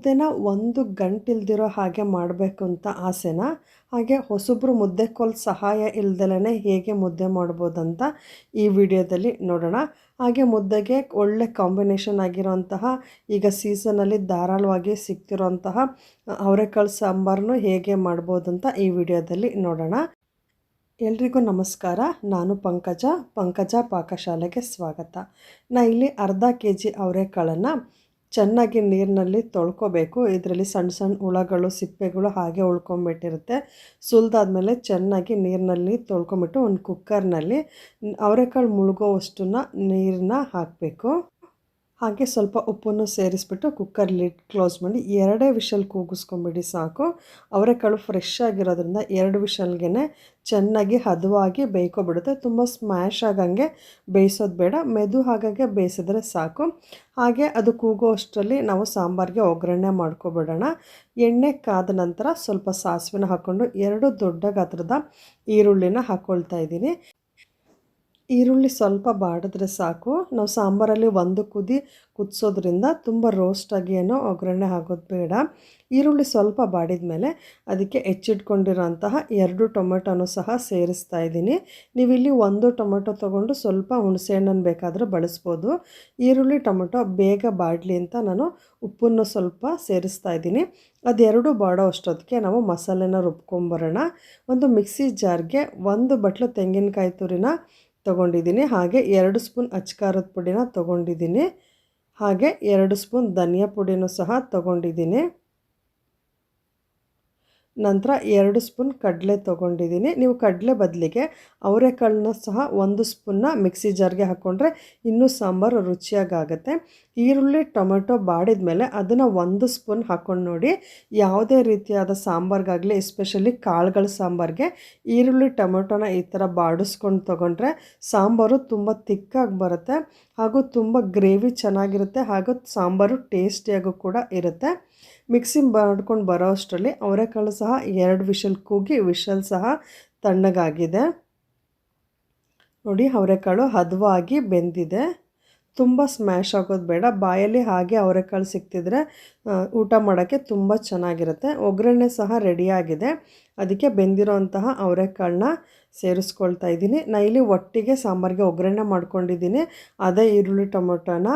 ಮುದ್ದೆನ ಒಂದು ಗಂಟಿಲ್ದಿರೋ ಹಾಗೆ ಮಾಡಬೇಕು ಅಂತ ಆಸೆನ, ಹಾಗೆ ಹೊಸಬ್ರು ಮುದ್ದೆ ಕೋಲ್ ಸಹಾಯ ಇಲ್ದಲೇ ಹೇಗೆ ಮುದ್ದೆ ಮಾಡ್ಬೋದಂತ ಈ ವಿಡಿಯೋದಲ್ಲಿ ನೋಡೋಣ. ಹಾಗೆ ಮುದ್ದೆಗೆ ಒಳ್ಳೆ ಕಾಂಬಿನೇಷನ್ ಆಗಿರೋಂತಹ, ಈಗ ಸೀಸನಲ್ಲಿ ಧಾರಾಳವಾಗಿ ಸಿಗ್ತಿರೋಂತಹ ಅವರೆಕಾಳು ಸಾಂಬಾರನ್ನು ಹೇಗೆ ಮಾಡ್ಬೋದಂತ ಈ ವಿಡಿಯೋದಲ್ಲಿ ನೋಡೋಣ. ಎಲ್ರಿಗೂ ನಮಸ್ಕಾರ, ನಾನು ಪಂಕಜ ಪಂಕಜ ಪಾಕಶಾಲೆಗೆ ಸ್ವಾಗತ. ನಾ ಇಲ್ಲಿ ಅರ್ಧ ಕೆ ಜಿ ಅವರೆಕಾಳನ್ನು ಚೆನ್ನಾಗಿ ನೀರಿನಲ್ಲಿ ತೊಳ್ಕೊಬೇಕು. ಇದರಲ್ಲಿ ಸಣ್ಣ ಸಣ್ಣ ಹುಳಗಳು, ಸಿಪ್ಪೆಗಳು ಹಾಗೆ ಉಳ್ಕೊಂಬಿಟ್ಟಿರುತ್ತೆ. ಸುಲಿದಾದ್ಮೇಲೆ ಚೆನ್ನಾಗಿ ನೀರಿನಲ್ಲಿ ತೊಳ್ಕೊಂಬಿಟ್ಟು ಒಂದು ಕುಕ್ಕರ್ನಲ್ಲಿ ಅವರೆಕಾಳು ಮುಳುಗೋವಷ್ಟನ್ನ ನೀರನ್ನ ಹಾಕಬೇಕು. ಹಾಗೆ ಸ್ವಲ್ಪ ಉಪ್ಪನ್ನು ಸೇರಿಸ್ಬಿಟ್ಟು ಕುಕ್ಕರ್ ಲಿಡ್ ಕ್ಲೋಸ್ ಮಾಡಿ ಎರಡೇ ವಿಷಲ್ ಕೂಗಿಸ್ಕೊಂಬಿಡಿ ಸಾಕು. ಅವರೆಕಾಳು ಫ್ರೆಶ್ ಆಗಿರೋದ್ರಿಂದ ಎರಡು ವಿಷಲ್ಗೆ ಚೆನ್ನಾಗಿ ಹದವಾಗಿ ಬೇಯ್ಕೊಬಿಡುತ್ತೆ. ತುಂಬ ಸ್ಮ್ಯಾಶ್ ಆಗಂಗೆ ಬೇಯಿಸೋದು ಬೇಡ. ಮೆದು ಹಾಗಾಗೆ ಬೇಯಿಸಿದ್ರೆ ಸಾಕು. ಹಾಗೆ ಅದು ಕೂಗೋ ಅಷ್ಟರಲ್ಲಿ ನಾವು ಸಾಂಬಾರಿಗೆ ಒಗ್ಗರಣೆ ಮಾಡ್ಕೊಬಿಡೋಣ. ಎಣ್ಣೆ ಕಾದ ನಂತರ ಸ್ವಲ್ಪ ಸಾಸಿವೆನ ಹಾಕ್ಕೊಂಡು ಎರಡು ದೊಡ್ಡ ಗಾತ್ರದ ಈರುಳ್ಳಿನ ಹಾಕ್ಕೊಳ್ತಾ ಇದ್ದೀನಿ. ಈರುಳ್ಳಿ ಸ್ವಲ್ಪ ಬಾಡಿದ್ರೆ ಸಾಕು. ನಾವು ಸಾಂಬಾರಲ್ಲಿ ಒಂದು ಕುದಿ ಕುದಿಸೋದ್ರಿಂದ ತುಂಬ ರೋಸ್ಟಾಗಿ ಏನೋ ಒಗ್ಗರಣೆ ಆಗೋದು ಬೇಡ. ಈರುಳ್ಳಿ ಸ್ವಲ್ಪ ಬಾಡಿದ ಮೇಲೆ ಅದಕ್ಕೆ ಹೆಚ್ಚಿಟ್ಕೊಂಡಿರೋಂತಹ ಎರಡು ಟೊಮೆಟೊನೂ ಸಹ ಸೇರಿಸ್ತಾ ಇದ್ದೀನಿ. ನೀವಿಲ್ಲಿ ಒಂದು ಟೊಮೆಟೊ ತೊಗೊಂಡು ಸ್ವಲ್ಪ ಹುಣಸೆಹಣ್ಣನ್ನು ಬೇಕಾದರೂ ಬಳಸ್ಬೋದು. ಈರುಳ್ಳಿ, ಟೊಮೆಟೊ ಬೇಗ ಬಾಡಲಿ ಅಂತ ನಾನು ಉಪ್ಪನ್ನು ಸ್ವಲ್ಪ ಸೇರಿಸ್ತಾ ಇದ್ದೀನಿ. ಅದೆರಡು ಬಾಡೋ ಅಷ್ಟೊತ್ತಿಗೆ ನಾವು ಮಸಾಲೆನ ರುಬ್ಕೊಂಬರೋಣ. ಒಂದು ಮಿಕ್ಸಿ ಜಾರ್ಗೆ ಒಂದು ಬಟ್ಲು ತೆಂಗಿನಕಾಯಿ ತುರಿನ ತೊಗೊಂಡಿದ್ದೀನಿ. ಹಾಗೆ ಎರಡು ಸ್ಪೂನ್ ಅಚ್ಕಾರದ ಪುಡಿನ ತೊಗೊಂಡಿದ್ದೀನಿ. ಹಾಗೆ ಎರಡು ಸ್ಪೂನ್ ಧನಿಯಾ ಪುಡಿನೂ ಸಹ ತೊಗೊಂಡಿದ್ದೀನಿ. ನಂತರ ಎರಡು ಸ್ಪೂನ್ ಕಡಲೆ ತೊಗೊಂಡಿದ್ದೀನಿ. ನೀವು ಕಡಲೆ ಬದಲಿಗೆ ಅವರೆಕಾಳನ್ನ ಸಹ ಒಂದು ಸ್ಪೂನ್ನ ಮಿಕ್ಸಿ ಜಾರ್ಗೆ ಹಾಕ್ಕೊಂಡ್ರೆ ಇನ್ನೂ ಸಾಂಬಾರು ರುಚಿಯಾಗುತ್ತೆ ಈರುಳ್ಳಿ, ಟೊಮೆಟೊ ಬಾಡಿದ ಮೇಲೆ ಅದನ್ನು ಒಂದು ಸ್ಪೂನ್ ಹಾಕ್ಕೊಂಡು ನೋಡಿ, ಯಾವುದೇ ರೀತಿಯಾದ ಸಾಂಬಾರ್ಗಾಗಲಿ, ಎಸ್ಪೆಷಲಿ ಕಾಳುಗಳ ಸಾಂಬಾರಿಗೆ ಈರುಳ್ಳಿ, ಟೊಮೆಟೊನ ಈ ಥರ ಬಾಡಿಸ್ಕೊಂಡು ತೊಗೊಂಡ್ರೆ ಸಾಂಬಾರು ತುಂಬ ತಿಕ್ಕಾಗಿ ಬರುತ್ತೆ ಹಾಗೂ ತುಂಬ ಗ್ರೇವಿ ಚೆನ್ನಾಗಿರುತ್ತೆ ಹಾಗೂ ಸಾಂಬಾರು ಟೇಸ್ಟಿಯಾಗೂ ಕೂಡ ಇರುತ್ತೆ. ಮಿಕ್ಸಿ ಮಾಡ್ಕೊಂಡು ಬರೋ ಅಷ್ಟರಲ್ಲಿ ಅವರೆಕಾಳು ಸಹ ಎರಡು ವಿಷಲ್ ಕೂಗಿ ವಿಷಲ್ ಸಹ ತಣ್ಣಗಾಗಿದೆ. ನೋಡಿ ಅವರೆಕಾಳು ಹದವಾಗಿ ಬೆಂದಿದೆ. ತುಂಬ ಸ್ಮ್ಯಾಶ್ ಆಗೋದು ಬೇಡ. ಬಾಯಲ್ಲಿ ಹಾಗೆ ಅವರೆಕಾಳು ಸಿಕ್ತಿದ್ರೆ ಊಟ ಮಾಡೋಕ್ಕೆ ತುಂಬ ಚೆನ್ನಾಗಿರುತ್ತೆ. ಒಗ್ಗರಣೆ ಸಹ ರೆಡಿಯಾಗಿದೆ ಅದಕ್ಕೆ ಬೆಂದಿರೋಂತಹ ಅವರೆಕಾಳನ್ನ ಸೇರಿಸ್ಕೊಳ್ತಾ ಇದ್ದೀನಿ. ನಾ ಇಲ್ಲಿ ಒಟ್ಟಿಗೆ ಸಾಂಬಾರಿಗೆ ಒಗ್ಗರಣೆ ಮಾಡ್ಕೊಂಡಿದ್ದೀನಿ. ಅದೇ ಈರುಳ್ಳಿ ಟೊಮೊಟೊನ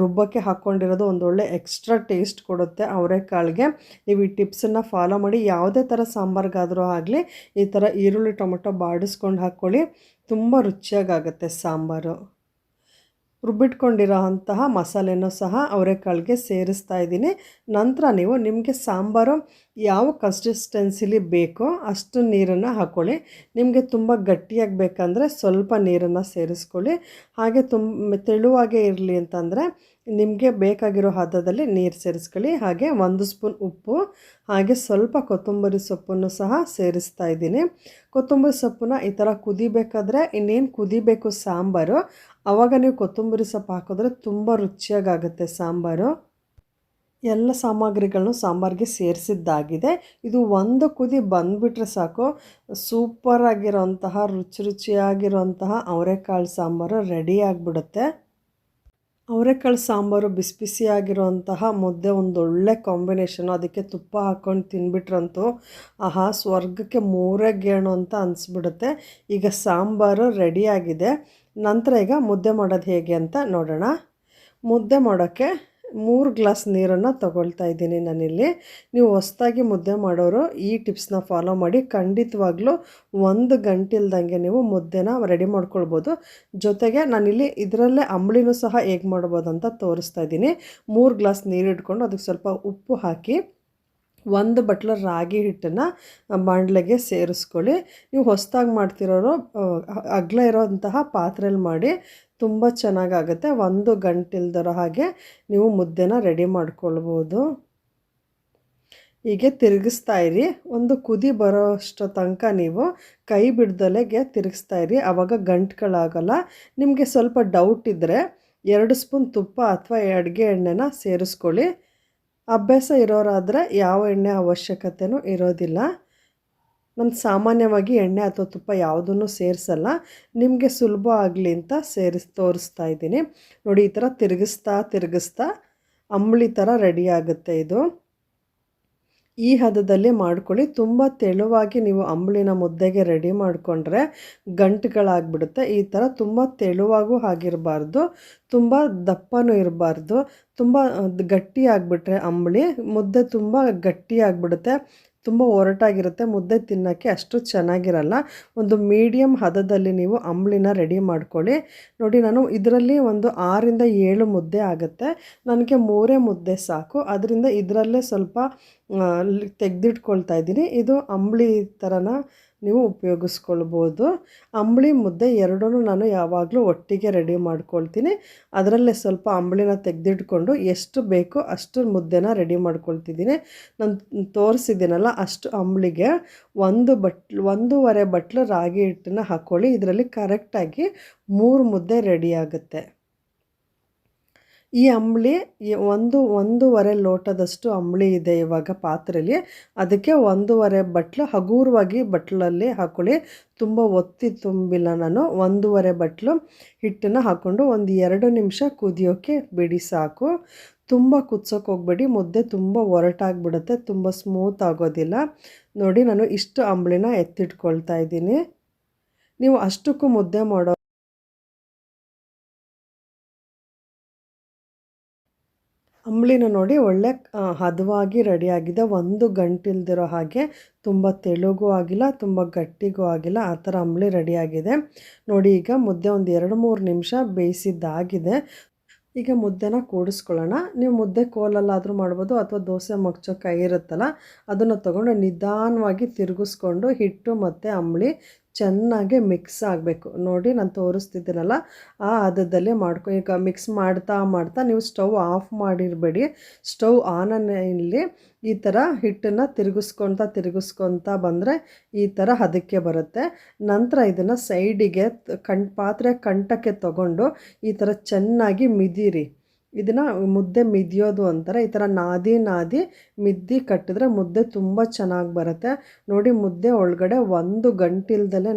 ರುಬ್ಬಕ್ಕೆ ಹಾಕ್ಕೊಂಡಿರೋದು ಒಂದೊಳ್ಳೆ ಎಕ್ಸ್ಟ್ರಾ ಟೇಸ್ಟ್ ಕೊಡುತ್ತೆ ಅವರೆಕಾಳಿಗೆ. ನೀವು ಈ ಟಿಪ್ಸನ್ನು ಫಾಲೋ ಮಾಡಿ. ಯಾವುದೇ ಥರ ಸಾಂಬಾರ್ಗಾದರೂ ಆಗಲಿ, ಈ ಥರ ಈರುಳ್ಳಿ ಟೊಮೊಟೊ ಬಾಡಿಸ್ಕೊಂಡು ಹಾಕ್ಕೊಳ್ಳಿ. ತುಂಬ ರುಚಿಯಾಗುತ್ತೆ ಸಾಂಬಾರು. ರುಬ್ಬಿಟ್ಕೊಂಡಿರೋ ಅಂತಹ ಮಸಾಲೆನೂ ಸಹ ಅವರೆಕಾಳಿಗೆ ಸೇರಿಸ್ತಾ ಇದ್ದೀನಿ. ನಂತರ ನೀವು ನಿಮಗೆ ಸಾಂಬಾರು ಯಾವ ಕನ್ಸಿಸ್ಟೆನ್ಸಿಲಿ ಬೇಕೋ ಅಷ್ಟು ನೀರನ್ನು ಹಾಕ್ಕೊಳ್ಳಿ ನಿಮಗೆ ತುಂಬ ಗಟ್ಟಿಯಾಗಿ ಬೇಕಂದರೆ ಸ್ವಲ್ಪ ನೀರನ್ನು ಸೇರಿಸ್ಕೊಳ್ಳಿ. ಹಾಗೆ ತುಂಬ ತೆಳುವಾಗೆ ಇರಲಿ ಅಂತಂದರೆ ನಿಮಗೆ ಬೇಕಾಗಿರೋ ಹದದಲ್ಲಿ ನೀರು ಸೇರಿಸ್ಕೊಳ್ಳಿ. ಹಾಗೆ ಒಂದು ಸ್ಪೂನ್ ಉಪ್ಪು, ಹಾಗೆ ಸ್ವಲ್ಪ ಕೊತ್ತಂಬರಿ ಸೊಪ್ಪನ್ನು ಸಹ ಸೇರಿಸ್ತಾ ಇದ್ದೀನಿ. ಕೊತ್ತಂಬರಿ ಸೊಪ್ಪನ್ನ ಈ ಥರ ಕುದಿಬೇಕಾದ್ರೆ ಇನ್ನೇನು ಕುದಿಬೇಕು ಸಾಂಬಾರು ಆವಾಗ ನೀವು ಕೊತ್ತಂಬರಿ ಸೊಪ್ಪು ಹಾಕಿದ್ರೆ ತುಂಬ ರುಚಿಯಾಗುತ್ತೆ ಸಾಂಬಾರು. ಎಲ್ಲ ಸಾಮಗ್ರಿಗಳನ್ನು ಸಾಂಬಾರಿಗೆ ಸೇರಿಸಿದ್ದಾಗಿದೆ. ಇದು ಒಂದು ಕುದಿ ಬಂದುಬಿಟ್ರೆ ಸಾಕು. ಸೂಪರಾಗಿರೋಂತಹ, ರುಚಿ ರುಚಿಯಾಗಿರುವಂತಹ ಅವರೆಕಾಳು ಸಾಂಬಾರು ರೆಡಿ ಆಗಿಬಿಡುತ್ತೆ. ಅವರೆಕಾಳು ಸಾಂಬಾರು ಬಿಸಿ ಬಿಸಿಯಾಗಿರುವಂತಹ ಮುದ್ದೆ ಒಂದು ಒಳ್ಳೆ ಕಾಂಬಿನೇಷನು ಅದಕ್ಕೆ ತುಪ್ಪ ಹಾಕ್ಕೊಂಡು ತಿನ್ಬಿಟ್ರಂತೂ ಆಹಾ, ಸ್ವರ್ಗಕ್ಕೆ ಮೂರೇ ಗೇಣು ಅಂತ ಅನಿಸ್ಬಿಡುತ್ತೆ. ಈಗ ಸಾಂಬಾರು ರೆಡಿಯಾಗಿದೆ ನಂತರ ಈಗ ಮುದ್ದೆ ಮಾಡೋದು ಹೇಗೆ ಅಂತ ನೋಡೋಣ. ಮುದ್ದೆ ಮಾಡೋಕ್ಕೆ ಮೂರು ಗ್ಲಾಸ್ ನೀರನ್ನು ತಗೊಳ್ತಾ ಇದ್ದೀನಿ ನಾನಿಲ್ಲಿ. ನೀವು ಹೊಸ್ದಾಗಿ ಮುದ್ದೆ ಮಾಡೋರು ಈ ಟಿಪ್ಸ್ನ ಫಾಲೋ ಮಾಡಿ. ಖಂಡಿತವಾಗ್ಲೂ ಒಂದು ಗಂಟಿಲ್ದಂಗೆ ನೀವು ಮುದ್ದೆನ ರೆಡಿ ಮಾಡ್ಕೊಳ್ಬೋದು. ಜೊತೆಗೆ ನಾನಿಲ್ಲಿ ಇದರಲ್ಲೇ ಅಂಬಳಿನೂ ಸಹ ಹೇಗೆ ಮಾಡ್ಬೋದು ಅಂತ ತೋರಿಸ್ತಾ ಇದ್ದೀನಿ. ಮೂರು ಗ್ಲಾಸ್ ನೀರು ಇಟ್ಕೊಂಡು ಅದಕ್ಕೆ ಸ್ವಲ್ಪ ಉಪ್ಪು ಹಾಕಿ, ಒಂದು ಬಟ್ಲ ರಾಗಿ ಹಿಟ್ಟನ್ನು ಬಾಂಡ್ಲೆಗೆ ಸೇರಿಸ್ಕೊಳ್ಳಿ. ನೀವು ಹೊಸ್ದಾಗಿ ಮಾಡ್ತಿರೋರು ಅಗ್ಲ ಇರೋಂತಹ ಪಾತ್ರೆಯಲ್ಲಿ ಮಾಡಿ ತುಂಬ ಚೆನ್ನಾಗಾಗುತ್ತೆ. ಒಂದು ಗಂಟಿಲ್ದಿರೋ ಹಾಗೆ ನೀವು ಮುದ್ದೆನ ರೆಡಿ ಮಾಡ್ಕೊಳ್ಬೋದು. ಹೀಗೆ ತಿರುಗಿಸ್ತಾ ಇರಿ. ಒಂದು ಕುದಿ ಬರೋ ತನಕ ನೀವು ಕೈ ಬಿಡ್ದಲೆಗೆ ತಿರುಗಿಸ್ತಾ ಇರಿ. ಆವಾಗ ಗಂಟುಗಳಾಗಲ್ಲ ನಿಮಗೆ ಸ್ವಲ್ಪ ಡೌಟ್ ಇದ್ದರೆ ಎರಡು ಸ್ಪೂನ್ ತುಪ್ಪ ಅಥವಾ ಅಡುಗೆ ಎಣ್ಣೆನ ಸೇರಿಸ್ಕೊಳ್ಳಿ. ಅಭ್ಯಾಸ ಇರೋರಾದರೆ ಯಾವ ಎಣ್ಣೆ ಅವಶ್ಯಕತೆಯೂ ಇರೋದಿಲ್ಲ. ನಾನು ಸಾಮಾನ್ಯವಾಗಿ ಎಣ್ಣೆ ಅಥವಾ ತುಪ್ಪ ಯಾವುದನ್ನು ಸೇರಿಸಲ್ಲ. ನಿಮಗೆ ಸುಲಭ ಆಗಲಿ ಅಂತ ಸೇರಿಸ್, ತೋರಿಸ್ತಾ ಇದ್ದೀನಿ. ನೋಡಿ, ಈ ಥರ ತಿರುಗಿಸ್ತಾ ತಿರುಗಿಸ್ತಾ ಅಂಬಳಿ ಥರ ರೆಡಿ ಆಗುತ್ತೆ ಇದು. ಈ ಹದದಲ್ಲಿ ಮಾಡ್ಕೊಳ್ಳಿ. ತುಂಬ ತೆಳುವಾಗಿ ನೀವು ಅಂಬಳಿನ ಮುದ್ದೆಗೆ ರೆಡಿ ಮಾಡಿಕೊಂಡ್ರೆ ಗಂಟುಗಳಾಗ್ಬಿಡುತ್ತೆ. ಈ ಥರ ತುಂಬ ತೆಳುವಾಗೂ ಆಗಿರಬಾರ್ದು. ತುಂಬ ದಪ್ಪನೂ ಇರಬಾರ್ದು. ತುಂಬ ಗಟ್ಟಿ ಅಂಬಳಿ ಮುದ್ದೆ ತುಂಬ ಗಟ್ಟಿ ಆಗಿಬಿಡುತ್ತೆ ತುಂಬ ಒರಟಾಗಿರುತ್ತೆ, ಮುದ್ದೆ ತಿನ್ನೋಕ್ಕೆ ಅಷ್ಟು ಚೆನ್ನಾಗಿರಲ್ಲ. ಒಂದು ಮೀಡಿಯಮ್ ಹದದಲ್ಲಿ ನೀವು ಅಂಬಳಿನ ರೆಡಿ ಮಾಡ್ಕೊಳ್ಳಿ. ನೋಡಿ, ನಾನು ಇದರಲ್ಲಿ ಒಂದು ಆರಿಂದ ಏಳು ಮುದ್ದೆ ಆಗುತ್ತೆ. ನನಗೆ ಮೂರೇ ಮುದ್ದೆ ಸಾಕು. ಅದರಿಂದ ಇದರಲ್ಲೇ ಸ್ವಲ್ಪ ತೆಗೆದಿಟ್ಕೊಳ್ತಾ ಇದ್ದೀನಿ. ಇದು ಅಂಬಳಿ ಥರನ ನೀವು ಉಪಯೋಗಿಸ್ಕೊಳ್ಬೋದು. ಅಂಬಳಿ ಮುದ್ದೆ ಎರಡೂ ನಾನು ಯಾವಾಗಲೂ ಒಟ್ಟಿಗೆ ರೆಡಿ ಮಾಡ್ಕೊಳ್ತೀನಿ. ಅದರಲ್ಲೇ ಸ್ವಲ್ಪ ಅಂಬಳಿನ ತೆಗೆದಿಟ್ಕೊಂಡು ಎಷ್ಟು ಬೇಕೋ ಅಷ್ಟು ಮುದ್ದೆನ ರೆಡಿ ಮಾಡ್ಕೊಳ್ತಿದ್ದೀನಿ. ನಾನು ತೋರಿಸಿದ್ದೀನಲ್ಲ ಅಷ್ಟು ಅಂಬಳಿಗೆ. ಒಂದು ಬಟ್ಲು ಒಂದೂವರೆ ಬಟ್ಲು ರಾಗಿ ಹಿಟ್ಟನ್ನ ಹಾಕ್ಕೊಳ್ಳಿ. ಇದರಲ್ಲಿ ಕರೆಕ್ಟಾಗಿ ಮೂರು ಮುದ್ದೆ ರೆಡಿ ಆಗುತ್ತೆ. ಈ ಅಂಬಳಿ ಒಂದು ಒಂದೂವರೆ ಲೋಟದಷ್ಟು ಅಂಬಳಿ ಇದೆ ಇವಾಗ ಪಾತ್ರೆಯಲ್ಲಿ ಅದಕ್ಕೆ ಒಂದೂವರೆ ಬಟ್ಲು, ಹಗೂರವಾಗಿ ಬಟ್ಲಲ್ಲಿ ಹಾಕೊಳ್ಳಿ. ತುಂಬ ಒತ್ತಿ ತುಂಬಿಲ್ಲ ನಾನು. ಒಂದೂವರೆ ಬಟ್ಲು ಹಿಟ್ಟನ್ನು ಹಾಕ್ಕೊಂಡು ಒಂದು ಎರಡು ನಿಮಿಷ ಕುದಿಯೋಕ್ಕೆ ಬಿಡಿ ಸಾಕು. ತುಂಬ ಕುದ್ಸೋಕೆ ಹೋಗ್ಬೇಡಿ. ಮುದ್ದೆ ತುಂಬ ಒರಟಾಗಿಬಿಡುತ್ತೆ. ತುಂಬ ಸ್ಮೂತ್ ಆಗೋದಿಲ್ಲ. ನೋಡಿ ನಾನು ಇಷ್ಟು ಅಂಬಳಿನ ಎತ್ತಿಟ್ಕೊಳ್ತಾ ಇದ್ದೀನಿ. ನೀವು ಅಷ್ಟಕ್ಕೂ ಮುದ್ದೆ ಮಾಡೋ ಅಂಬ್ಳಿನ ನೋಡಿ ಒಳ್ಳೆ ಹದವಾಗಿ ರೆಡಿಯಾಗಿದೆ. ಒಂದು ಗಂಟಿಲ್ದಿರೋ ಹಾಗೆ ತುಂಬ ತೆಳುಗೂ ಆಗಿಲ್ಲ, ತುಂಬ ಗಟ್ಟಿಗೂ ಆಗಿಲ್ಲ. ಆ ಥರ ಅಂಬ್ಳಿ ರೆಡಿಯಾಗಿದೆ. ನೋಡಿ, ಈಗ ಮುದ್ದೆ ಒಂದು ಎರಡು ಮೂರು ನಿಮಿಷ ಬೇಯಿಸಿದ್ದಾಗಿದೆ. ಈಗ ಮುದ್ದೆನ ಕೂಡಿಸ್ಕೊಳ್ಳೋಣ. ನೀವು ಮುದ್ದೆ ಕೋಲಲ್ಲಾದರೂ ಮಾಡ್ಬೋದು, ಅಥವಾ ದೋಸೆ ಮಗ್ಚೋ ಕೈ ಇರುತ್ತಲ್ಲ, ಅದನ್ನು ತೊಗೊಂಡು ನಿಧಾನವಾಗಿ ತಿರುಗಿಸ್ಕೊಂಡು ಹಿಟ್ಟು ಮತ್ತು ಅಂಬಳಿ ಚೆನ್ನಾಗಿ ಮಿಕ್ಸ್ ಆಗಬೇಕು. ನೋಡಿ ನಾನು ತೋರಿಸ್ತಿದ್ದೀನಲ್ಲ, ಆ ಹದದಲ್ಲಿ ಮಾಡ್ಕೊ, ಈಗ ಮಿಕ್ಸ್ ಮಾಡ್ತಾ ಮಾಡ್ತಾ ನೀವು ಸ್ಟವ್ ಆಫ್ ಮಾಡಿರಬೇಡಿ. ಸ್ಟವ್ ಇಲ್ಲಿ ಈ ಥರ ಹಿಟ್ಟನ್ನು ತಿರುಗಿಸ್ಕೊತಾ ತಿರುಗಿಸ್ಕೊತಾ ಬಂದರೆ ಈ ಥರ ಹದಕ್ಕೆ ಬರುತ್ತೆ. ನಂತರ ಇದನ್ನು ಸೈಡಿಗೆ ಕಣ್, ಪಾತ್ರೆ ಕಂಠಕ್ಕೆ ತಗೊಂಡು ಈ ಥರ ಚೆನ್ನಾಗಿ ಮಿದಿರಿ. ಇದನ್ನು ಮುದ್ದೆ ಮಿದಿಯೋದು ಅಂತಾರೆ. ಈ ಥರ ನಾದಿ ನಾದಿ ಮಿದ್ದಿ ಕಟ್ಟಿದ್ರೆ ಮುದ್ದೆ ತುಂಬ ಚೆನ್ನಾಗಿ ಬರುತ್ತೆ. ನೋಡಿ ಮುದ್ದೆ ಒಳಗಡೆ ಒಂದು ಗಂಟಿಲ್ದಲೇ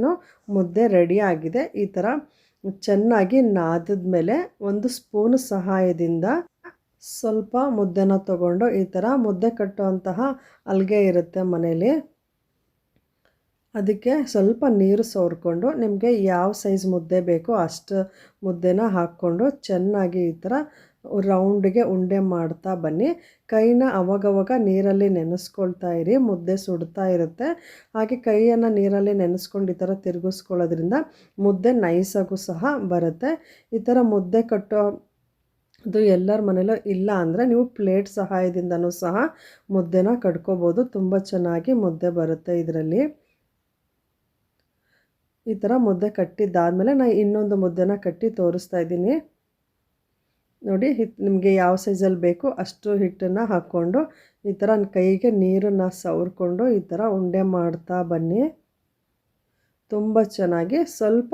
ಮುದ್ದೆ ರೆಡಿ ಆಗಿದೆ. ಈ ಥರ ಚೆನ್ನಾಗಿ ನಾದಿದ ಮೇಲೆ ಒಂದು ಸ್ಪೂನ್ ಸಹಾಯದಿಂದ ಸ್ವಲ್ಪ ಮುದ್ದೆನ ತಗೊಂಡು ಈ ಥರ ಮುದ್ದೆ ಕಟ್ಟುವಂತಹ ಅಲ್ಗೆ ಇರುತ್ತೆ ಮನೇಲಿ. ಅದಕ್ಕೆ ಸ್ವಲ್ಪ ನೀರು ಸೋರ್ಕೊಂಡು ನಿಮಗೆ ಯಾವ ಸೈಜ್ ಮುದ್ದೆ ಬೇಕೋ ಅಷ್ಟು ಮುದ್ದೆನ ಹಾಕ್ಕೊಂಡು ಚೆನ್ನಾಗಿ ಈ ಥರ ರೌಂಡ್ಗೆ ಉಂಡೆ ಮಾಡ್ತಾ ಬನ್ನಿ. ಕೈನ ಅವಾಗವಾಗ ನೀರಲ್ಲಿ ನೆನೆಸ್ಕೊಳ್ತಾ ಇರಿ, ಮುದ್ದೆ ಸುಡ್ತಾ ಇರುತ್ತೆ. ಹಾಗೆ ಕೈಯನ್ನು ನೀರಲ್ಲಿ ನೆನೆಸ್ಕೊಂಡು ಈ ಥರ ತಿರುಗಿಸ್ಕೊಳ್ಳೋದ್ರಿಂದ ಮುದ್ದೆ ನೈಸಾಗೂ ಸಹ ಬರುತ್ತೆ. ಈ ಥರ ಮುದ್ದೆ ಕಟ್ಟೋ ಅದು ಎಲ್ಲರ ಮನೇಲೂ ಇಲ್ಲ ಅಂದರೆ ನೀವು ಪ್ಲೇಟ್ ಸಹಾಯದಿಂದನೂ ಸಹ ಮುದ್ದೆನ ಕಟ್ಕೋಬೋದು. ತುಂಬ ಚೆನ್ನಾಗಿ ಮುದ್ದೆ ಬರುತ್ತೆ ಇದರಲ್ಲಿ. ಈ ಥರ ಮುದ್ದೆ ಕಟ್ಟಿದ್ದಾದಮೇಲೆ ನಾನು ಇನ್ನೊಂದು ಮುದ್ದೆನ ಕಟ್ಟಿ ತೋರಿಸ್ತಾ ಇದ್ದೀನಿ. ನೋಡಿ ನಿಮಗೆ ಯಾವ ಸೈಜಲ್ಲಿ ಬೇಕು ಅಷ್ಟು ಹಿಟ್ಟನ್ನು ಹಾಕ್ಕೊಂಡು ಈ ಥರ ಕೈಗೆ ನೀರನ್ನು ಸವರ್ಕೊಂಡು ಈ ಥರ ಉಂಡೆ ಮಾಡ್ತಾ ಬನ್ನಿ. ತುಂಬ ಚೆನ್ನಾಗಿ ಸ್ವಲ್ಪ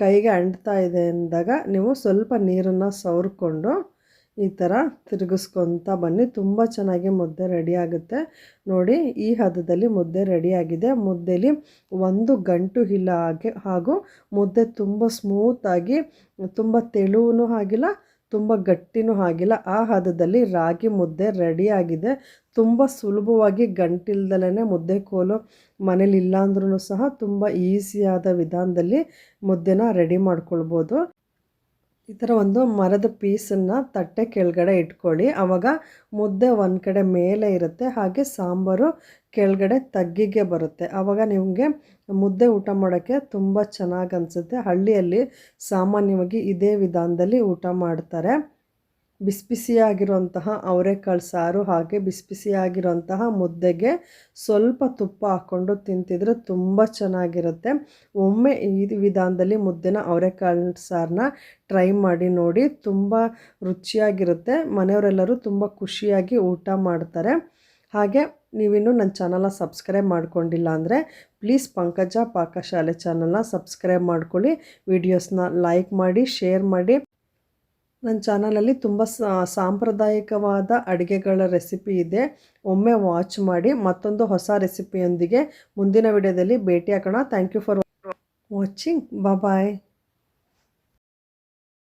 ಕೈಗೆ ಅಂಟ್ತಾ ಇದೆ ಅಂದಾಗ ನೀವು ಸ್ವಲ್ಪ ನೀರನ್ನು ಸವರ್ಕೊಂಡು ಈ ಥರ ತಿರುಗಿಸ್ಕೊತಾ ಬನ್ನಿ. ತುಂಬ ಚೆನ್ನಾಗಿ ಮುದ್ದೆ ರೆಡಿ ಆಗುತ್ತೆ. ನೋಡಿ, ಈ ಹದದಲ್ಲಿ ಮುದ್ದೆ ರೆಡಿಯಾಗಿದೆ ಮುದ್ದೆಲಿ ಒಂದು ಗಂಟು ಇಲ್ಲ ಹಾಗೆ, ಹಾಗೂ ಮುದ್ದೆ ತುಂಬ ಸ್ಮೂತಾಗಿ ತುಂಬ ತೆಳುವೂ ಆಗಿಲ್ಲ, ತುಂಬ ಗಟ್ಟಿನೂ ಆಗಿಲ್ಲ. ಆ ಹದದಲ್ಲಿ ರಾಗಿ ಮುದ್ದೆ ರೆಡಿಯಾಗಿದೆ ತುಂಬ ಸುಲಭವಾಗಿ ಗಂಟಿಲ್ದಲೇ ಮುದ್ದೆ ಕೋಲು ಮನೇಲಿ ಇಲ್ಲ ಸಹ ತುಂಬ ಈಸಿಯಾದ ವಿಧಾನದಲ್ಲಿ ಮುದ್ದೆನ ರೆಡಿ ಮಾಡ್ಕೊಳ್ಬೋದು. ಈ ಥರ ಒಂದು ಮರದ ಪೀಸನ್ನು ತಟ್ಟೆ ಕೆಳಗಡೆ ಇಟ್ಕೊಳ್ಳಿ. ಆವಾಗ ಮುದ್ದೆ ಒಂದು ಕಡೆ ಮೇಲೆ ಇರುತ್ತೆ, ಹಾಗೆ ಸಾಂಬಾರು ಕೆಳಗಡೆ ತಗ್ಗಿಗೆ ಬರುತ್ತೆ. ಆವಾಗ ನಿಮಗೆ ಮುದ್ದೆ ಊಟ ಮಾಡೋಕ್ಕೆ ತುಂಬ ಚೆನ್ನಾಗಿ ಅನಿಸುತ್ತೆ. ಹಳ್ಳಿಯಲ್ಲಿ ಸಾಮಾನ್ಯವಾಗಿ ಇದೇ ವಿಧಾನದಲ್ಲಿ ಊಟ ಮಾಡ್ತಾರೆ. ಬಿಸಿ ಬಿಸಿಯಾಗಿರುವಂತಹ ಅವರೆಕಾಳು ಸಾರು ಹಾಗೆ ಬಿಸಿ ಬಿಸಿಯಾಗಿರುವಂತಹ ಮುದ್ದೆಗೆ ಸ್ವಲ್ಪ ತುಪ್ಪ ಹಾಕ್ಕೊಂಡು ತಿಂತಿದ್ರೆ ತುಂಬ ಚೆನ್ನಾಗಿರುತ್ತೆ. ಒಮ್ಮೆ ಈ ವಿಧಾನದಲ್ಲಿ ಮುದ್ದೆನ ಅವರೆಕಾಳು ಸಾರನ್ನ ಟ್ರೈ ಮಾಡಿ ನೋಡಿ ತುಂಬ ರುಚಿಯಾಗಿರುತ್ತೆ. ಮನೆಯವರೆಲ್ಲರೂ ತುಂಬ ಖುಷಿಯಾಗಿ ಊಟ ಮಾಡ್ತಾರೆ. ಹಾಗೆ ನೀವಿನ್ನೂ ನನ್ನ ಚಾನಲ್ನ ಸಬ್ಸ್ಕ್ರೈಬ್ ಮಾಡ್ಕೊಂಡಿಲ್ಲ ಅಂದರೆ ಪ್ಲೀಸ್ ಪಂಕಜ ಪಾಕಶಾಲೆ ಚಾನಲ್ನ ಸಬ್ಸ್ಕ್ರೈಬ್ ಮಾಡ್ಕೊಳ್ಳಿ. ವಿಡಿಯೋಸ್ನ ಲೈಕ್ ಮಾಡಿ, ಶೇರ್ ಮಾಡಿ. ನನ್ನ ಚಾನಲಲ್ಲಿ ತುಂಬ ಸಾಂಪ್ರದಾಯಿಕವಾದ ಅಡುಗೆಗಳ ರೆಸಿಪಿ ಇದೆ. ಒಮ್ಮೆ ವಾಚ್ ಮಾಡಿ ಮತ್ತೊಂದು ಹೊಸ ರೆಸಿಪಿಯೊಂದಿಗೆ ಮುಂದಿನ ವಿಡಿಯೋದಲ್ಲಿ ಭೇಟಿ ಹಾಕೋಣ thank you for watching. Bye.